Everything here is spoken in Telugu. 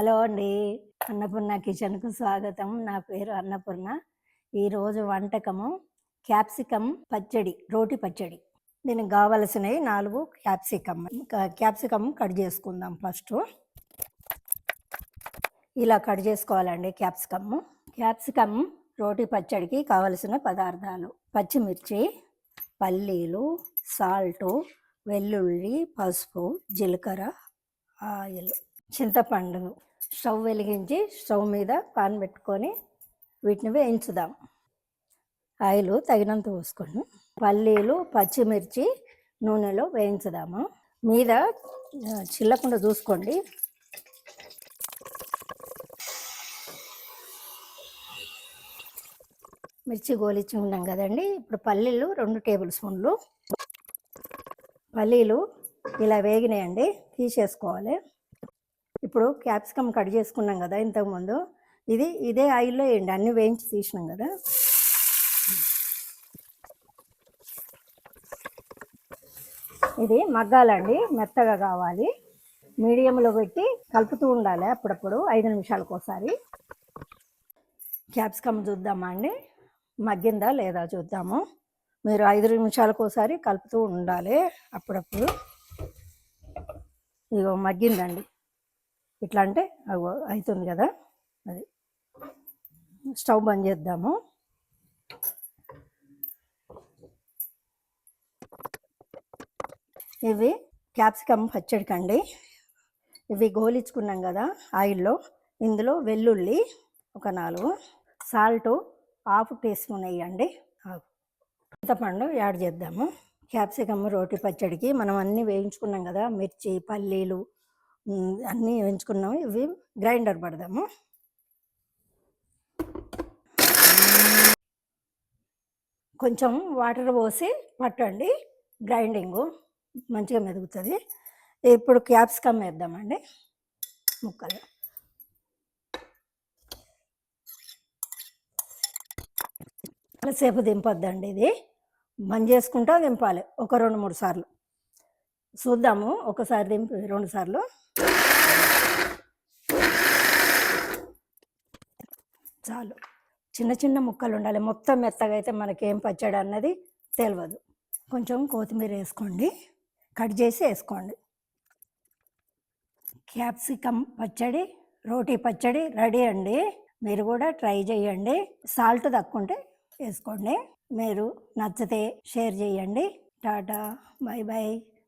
హలో అండి. అన్నపూర్ణ కిచెన్కు స్వాగతం. నా పేరు అన్నపూర్ణ. ఈరోజు వంటకము క్యాప్సికమ్ పచ్చడి రోటి పచ్చడి. దీనికి కావలసినవి నాలుగు క్యాప్సికమ్. ఇంకా క్యాప్సికమ్ కట్ చేసుకుందాం ఫస్ట్. ఇలా కట్ చేసుకోవాలండి క్యాప్సికమ్. క్యాప్సికమ్ రోటి పచ్చడికి కావలసిన పదార్థాలు పచ్చిమిర్చి పల్లీలు సాల్టు వెల్లుల్లి పసుపు జీలకర్ర ఆయిల్. చింతపండు స్టవ్ వెలిగించి స్టవ్ మీద పాన్ పెట్టుకొని వీటిని వేయించుదాం. ఆయిల్ తగినంత పోసుకోండి పల్లీలు పచ్చిమిర్చి నూనెలో వేయించుదాము. మీద చిల్లకుండా చూసుకోండి. మిర్చి గోలిచ్చి ఉన్నాం కదండి. ఇప్పుడు పల్లీలు రెండు టేబుల్ స్పూన్లు. పల్లీలు ఇలా వేగినాయండి తీసేసుకోవాలి. ఇప్పుడు క్యాప్సికమ్ కట్ చేసుకున్నాం కదా ఇంతకుముందు. ఇది ఇదే ఆయిల్లో వేయండి. అన్నీ వేయించి తీసినాం కదా. ఇది మగ్గాలండి. మెత్తగా కావాలి. మీడియంలో పెట్టి కలుపుతూ ఉండాలి అప్పుడప్పుడు. ఐదు నిమిషాలకు ఒకసారి. క్యాప్సికమ్ చూద్దామా అండి? మగ్గిందా లేదా చూద్దాము. మీరు ఐదు నిమిషాలకు ఒకసారి కలుపుతూ ఉండాలి అప్పుడప్పుడు. ఇగో మగ్గిందండి. ఇట్లా అంటే అగో అవుతుంది కదా అది. స్టవ్ బంద్ చేద్దాము. ఇవి క్యాప్సికమ్ పచ్చడికండి. ఇవి గోలించుకున్నాం కదా ఆయిల్లో. ఇందులో వెల్లుల్లి ఒక నాలుగు సాల్ట్ హాఫ్ టీ స్పూన్ వేయండి. చింతపండు యాడ్ చేద్దాము. క్యాప్సికమ్ రోటి పచ్చడికి మనం అన్నీ వేయించుకున్నాం కదా మిర్చి పల్లీలు అన్నీ వేయించుకున్నాము. ఇవి గ్రైండర్ పడదాము. కొంచెం వాటర్ పోసి పట్టండి. గ్రైండింగు మంచిగా మెదుగుతుంది. ఇప్పుడు క్యాప్సికమ్ వేద్దామండి ముక్కలు. సేపు దింపొద్దండి ఇది. బంద్ చేసుకుంటా దింపాలి. ఒక రెండు మూడు సార్లు. చూద్దాము ఒకసారి దింపి రెండు సార్లు. చాలు. చిన్న చిన్న ముక్కలు ఉండాలి. మొత్తం మెత్తగా అయితే మనకేం పచ్చడి అన్నది తెలియదు కొంచెం కొత్తిమీర వేసుకోండి. కట్ చేసి వేసుకోండి. క్యాప్సికమ్ పచ్చడి రోటీ పచ్చడి రెడీ అండి. మీరు కూడా ట్రై చేయండి. సాల్ట్ తక్కుంటే వేసుకోండి. మీరు నచ్చితే షేర్ చేయండి. టాటా. By by.